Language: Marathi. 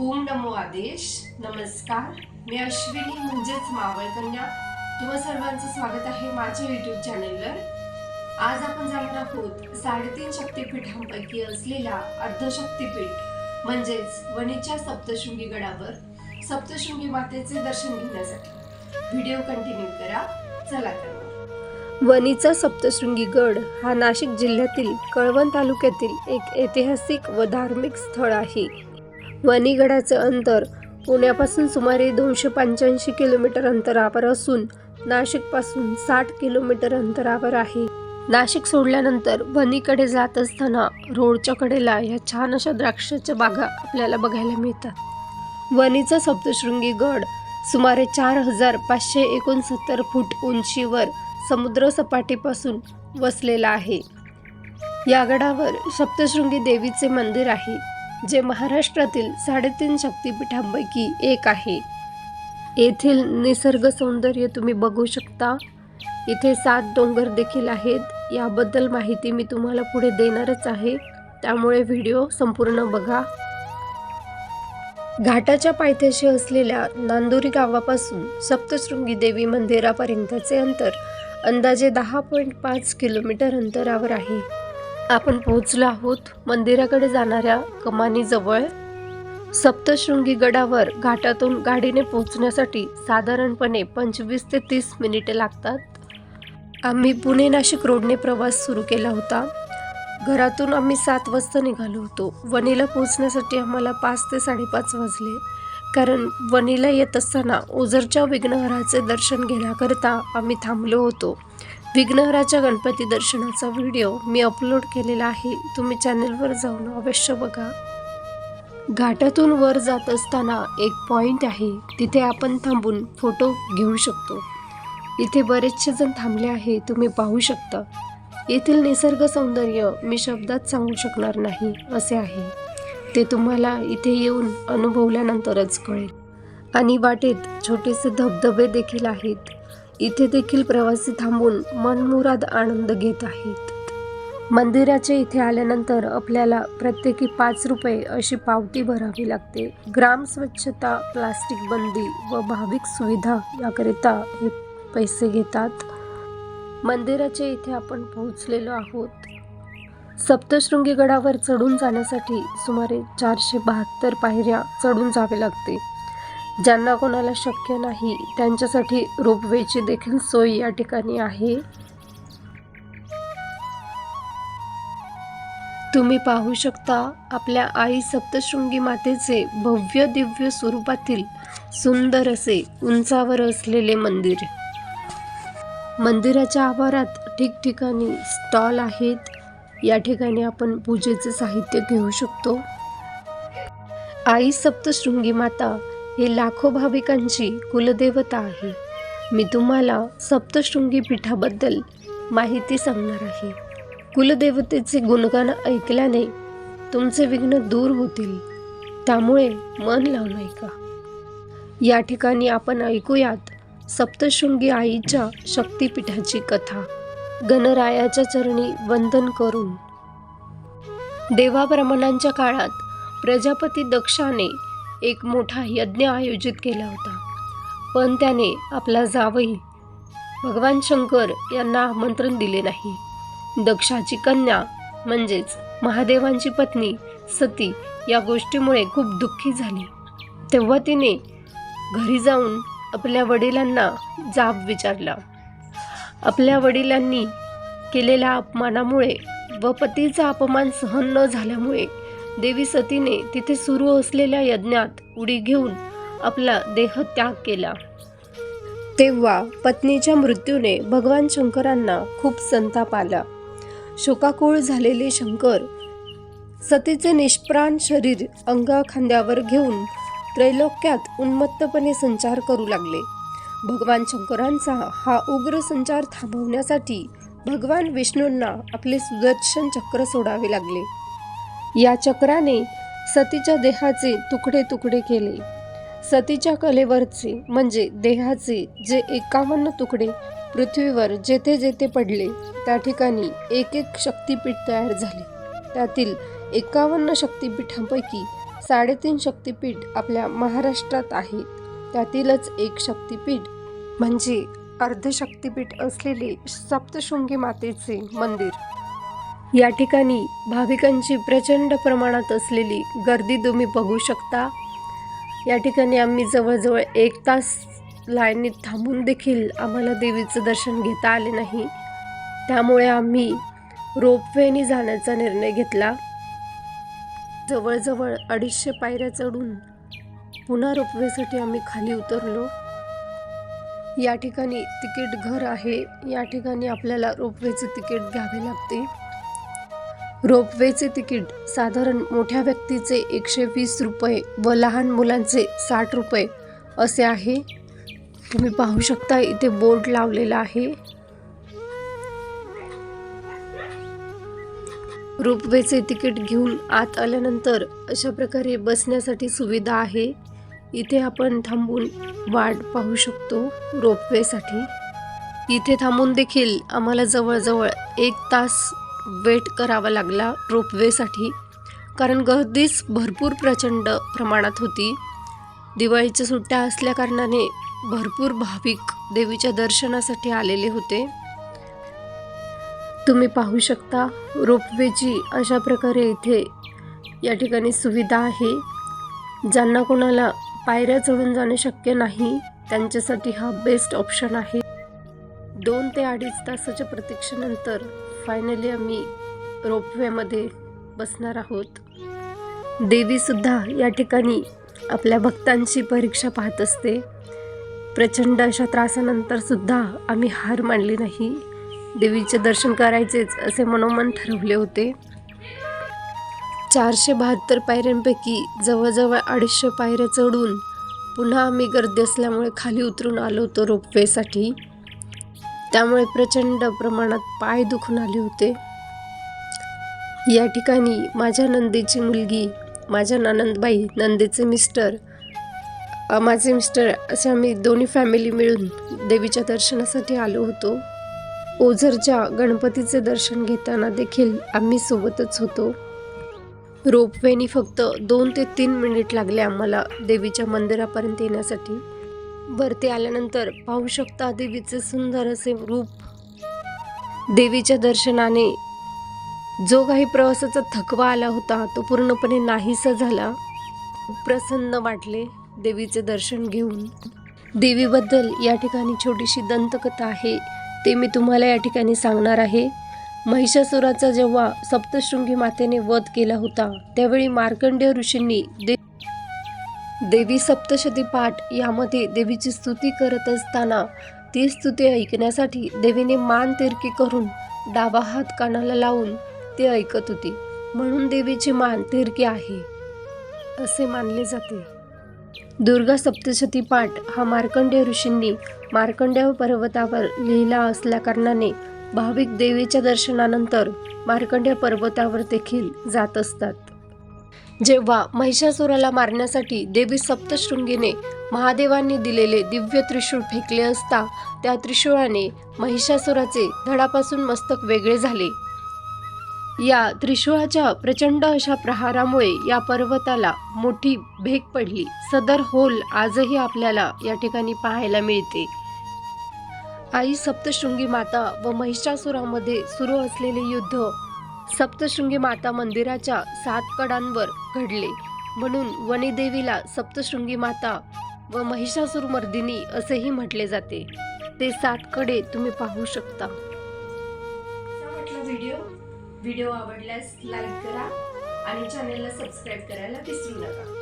ओम नमो आदेश. नमस्कार. मी अश्विनी म्हणजेच मावळ कन्या तुम्हा सर्वांचं स्वागत आहे माझ्या युट्यूब चॅनलवर आज आपण जाणार आहोत साडेतीन शक्तिपीठांपैकी असलेला अर्धशक्तिपीठ म्हणजेच वणीच्या सप्तशृंगी गडावर सप्तशृंगी मातेचे दर्शन घेण्यासाठी. व्हिडिओ कंटिन्यू करा. चला तर. वणीचा सप्तशृंगी गड हा नाशिक जिल्ह्यातील कळवण तालुक्यातील एक ऐतिहासिक व धार्मिक स्थळ आहे. वणीगडाचे अंतर पुण्यापासून सुमारे दोनशे पंच्याऐंशी किलोमीटर अंतरावर असून नाशिकपासून साठ किलोमीटर अंतरावर आहे. नाशिक सोडल्यानंतर वणीकडे जात असताना रोडच्या कडेला या छान अशा द्राक्षाच्या बागा आपल्याला बघायला मिळतात. वणीचा सप्तशृंगी गड सुमारे चार हजार पाचशे एकोणसत्तर फूट उंचीवर समुद्र सपाटीपासून वसलेला आहे. या गडावर सप्तशृंगी देवीचे मंदिर आहे. जे महाराष्ट्रातील साडेतीन शक्तिपीठांपैकी एक आहे. येथील निसर्ग सौंदर्य तुम्ही बघू शकता. इथे सात डोंगर देखील आहेत. याबद्दल माहिती मी तुम्हाला पुढे देणारच आहे. त्यामुळे व्हिडिओ संपूर्ण बघा. घाटाच्या पायथ्याशी असलेल्या नांदुरी गावापासून सप्तशृंगी देवी मंदिरापर्यंतचे अंतर अंदाजे दहा पॉईंट पाच किलोमीटर अंतरावर आहे. आपण पोहोचलो आहोत मंदिराकडे जाणाऱ्या कमानीजवळ सप्तशृंगी गडावर घाटातून गाडीने पोहोचण्यासाठी साधारणपणे पंचवीस ते तीस मिनिटे लागतात. आम्ही पुणे नाशिक रोडने प्रवास सुरू केला होता. घरातून आम्ही सात वाजता निघालो होतो. वणीला पोहोचण्यासाठी आम्हाला पाच ते साडेपाच वाजले. कारण वणीला येत असताना ओझरच्या विघ्नहराचे दर्शन घेण्याकरता आम्ही थांबलो होतो. विघ्नहराच्या गणपती दर्शनाचा व्हिडिओ मी अपलोड केलेला आहे. तुम्ही चॅनलवर जाऊन अवश्य बघा. घाटातून वर जात असताना एक पॉईंट आहे. तिथे आपण थांबून फोटो घेऊ शकतो. इथे बरेचसे जण थांबले आहे तुम्ही पाहू शकता. येथील निसर्ग सौंदर्य मी शब्दात सांगू शकणार नाही असे आहे. ते तुम्हाला इथे येऊन अनुभवल्यानंतरच कळेल. आणि वाटेत छोटेसे धबधबे देखील आहेत. इथे देखील प्रवासी थांबून मनमुराद आनंद घेत आहेत. मंदिराच्या इथे आल्यानंतर आपल्याला प्रत्येकी पाच रुपये अशी पावती भरावी लागते. ग्राम स्वच्छता प्लास्टिक बंदी व भाविक सुविधा याकरिता हे पैसे घेतात. मंदिराच्या इथे आपण पोहोचलेलो आहोत. सप्तशृंगी गडावर चढून जाण्यासाठी सुमारे चारशे बहात्तर पायऱ्या चढून जावे लागते. ज्यांना कोणाला शक्य नाही त्यांच्यासाठी रोपवेची देखील सोय या ठिकाणी आहे. तुम्ही पाहू शकता आपल्या आई सप्तशृंगी मातेचे भव्य दिव्य स्वरूपातील सुंदर असे उंचावर असलेले मंदिर. मंदिराच्या आवारात ठिकठिकाणी स्टॉल आहेत. या ठिकाणी आपण पूजेचे साहित्य घेऊ शकतो. आई सप्तशृंगी माता ही लाखो भाविकांची कुलदेवता आहे. मी तुम्हाला सप्तशृंगी पीठाबद्दल माहिती सांगणार आहे. कुलदेवतेचे गुणगान ऐकल्याने तुमचे विघ्न दूर होतील. त्यामुळे मन लावून ऐका या ठिकाणी आपण ऐकूयात सप्तशृंगी आईच्या शक्तिपीठाची कथा. गणरायाच्या चरणी वंदन करून. देवाब्राह्मणांच्या काळात प्रजापती दक्षाने एक मोठा यज्ञ आयोजित केला होता. पण त्याने आपला जावई भगवान शंकर यांना आमंत्रण दिले नाही. दक्षाची कन्या म्हणजेच महादेवांची पत्नी सती या गोष्टीमुळे खूप दुःखी झाली. तेव्हा तिने घरी जाऊन आपल्या वडिलांना जाब विचारला. आपल्या वडिलांनी केलेल्या अपमानामुळे व पतीचा अपमान सहन न झाल्यामुळे देवी सतीने तिथे सुरू असलेल्या यज्ञात उडी घेऊन आपला देह त्याग केला. तेव्हा पत्नीच्या मृत्यूने भगवान शंकरांना खूप संताप आला. शोकाकुळ झालेले शंकर सतीचे निष्प्राण शरीर अंगाखांद्यावर घेऊन त्रैलोक्यात उन्मत्तपणे संचार करू लागले. भगवान शंकरांचा हा उग्र संचार थांबवण्यासाठी भगवान विष्णूंना आपले सुदर्शन चक्र सोडावे लागले. या चक्राने सतीच्या देहाचे तुकडे तुकडे केले. सतीच्या कलेवरचे म्हणजे देहाचे जे एकावन्न तुकडे पृथ्वीवर जेथे जेथे पडले त्या ठिकाणी एक एक शक्तीपीठ तयार झाले. त्यातील एकावन्न शक्तीपीठांपैकी साडेतीन शक्तीपीठ आपल्या महाराष्ट्रात आहेत. त्यातीलच एक शक्तीपीठ म्हणजे अर्धशक्तीपीठ असलेले सप्तशृंगी मातेचे मंदिर. या ठिकाणी भाविकांची प्रचंड प्रमाणात असलेली गर्दी तुम्ही बघू शकता. या ठिकाणी आम्ही जवळजवळ एक तास लाईनीत थांबून देखील आम्हाला देवीचं दर्शन घेता आले नाही. त्यामुळे आम्ही रोपवेने जाण्याचा निर्णय घेतला. जवळजवळ अडीचशे पायऱ्या चढून पुन्हा रोपवेसाठी आम्ही खाली उतरलो. या ठिकाणी तिकीट घर आहे. या ठिकाणी आपल्याला रोपवेचे तिकीट घ्यावे लागते. रोपवेचे तिकीट साधारण मोठ्या व्यक्तीचे एकशे वीस रुपये व लहान मुलांचे साठ रुपये असे आहे. तुम्ही पाहू शकता इथे बोर्ड लावलेला आहे. रोपवेचे तिकीट घेऊन आत आल्यानंतर अशा प्रकारे बसण्यासाठी सुविधा आहे. इथे आपण थांबून वाट पाहू शकतो रोपवेसाठी. इथे थांबून देखील आम्हाला जवळजवळ एक तास वेट करावा लागला रोपवेसाठी कारण गर्दीच भरपूर प्रचंड प्रमाणात होती. दिवाळीच्या सुट्ट्या असल्याकारणाने भरपूर भाविक देवीच्या दर्शनासाठी आलेले होते. तुम्ही पाहू शकता रोपवेची अशा प्रकारे इथे या ठिकाणी सुविधा आहे. ज्यांना कोणाला पायऱ्या चढून जाणे शक्य नाही त्यांच्यासाठी हा बेस्ट ऑप्शन आहे. दोन ते अडीच तासाच्या प्रतीक्षेनंतर फायनली आम्ही रोपवेमध्ये बसणार आहोत. देवीसुद्धा या ठिकाणी आपल्या भक्तांची परीक्षा पाहत असते. प्रचंड अशा त्रासानंतरसुद्धा आम्ही हार मानली नाही. देवीचे दर्शन करायचेच असे मनोमन ठरवले होते. चारशे बहात्तर पायऱ्यांपैकी जवळजवळ अडीचशे पायऱ्या चढून पुन्हा आम्ही गर्दी असल्यामुळे खाली उतरून आलो होतो रोपवेसाठी त्यामुळे प्रचंड प्रमाणात पाय दुखून आले होते. या ठिकाणी माझ्या नंदेची मुलगी माझ्या नानंदबाई नंदेचे मिस्टर माझे मिस्टर असे आम्ही दोन्ही फॅमिली मिळून देवीच्या दर्शनासाठी आलो होतो. ओझरच्या गणपतीचे दर्शन घेताना देखील आम्ही सोबतच होतो. रोपवेनी फक्त दोन ते तीन मिनिट लागले आम्हाला देवीच्या मंदिरापर्यंत येण्यासाठी. वरती आल्यानंतर पाहू शकता देवीचे सुंदर असे रूप. देवीच्या दर्शनाने जो काही प्रवासाचा थकवा आला होता तो पूर्णपणे नाहीसा झाला. प्रसन्न वाटले देवीचे दर्शन घेऊन. देवीबद्दल या ठिकाणी छोटीशी दंतकथा आहे ते मी तुम्हाला या ठिकाणी सांगणार आहे. महिषासुराचा जेव्हा सप्तशृंगी मातेने वध केला होता त्यावेळी मार्कंडेय ऋषींनी दे देवी सप्तशती पाठ यामध्ये देवीची स्तुती करत असताना ती स्तुती ऐकण्यासाठी देवीने मान तिरकी करून डावा हात कानाला लावून ते ऐकत होती. म्हणून देवीची मान तिरकी आहे. असे मानले जाते. दुर्गा सप्तशती पाठ हा मार्कंडेय ऋषींनी मार्कंडेय पर्वतावर लिहिला असल्याकारणाने भाविक देवीच्या दर्शनानंतर मार्कंडेय पर्वतावर देखील जात असतात. जेव्हा महिषासुराला मारण्यासाठी देवी सप्तशृंगीने महादेवांनी दिलेले दिव्य त्रिशूळ फेकले असता त्या त्रिशूळाने महिषासुराचे धडापासून मस्तक वेगळे झाले. या त्रिशूळाच्या प्रचंड अशा प्रहारामुळे या पर्वताला मोठी भेग पडली. सदर होल आजही आपल्याला या ठिकाणी पाहायला मिळते. आई सप्तशृंगी माता व महिषासुरामध्ये सुरू असलेले युद्ध सप्तशृंगी माता मंदिराच्या सात कडांवर घडले. म्हणून वनिदेवीला सप्तशृंगी माता व महिषासूर मर्दिनी असेही म्हटले जाते. ते सात कडे तुम्ही पाहू शकता. व्हिडिओ व्हिडिओ आवडल्यास लाईक करा आणि चॅनलला सबस्क्राईब करायला विसरू नका.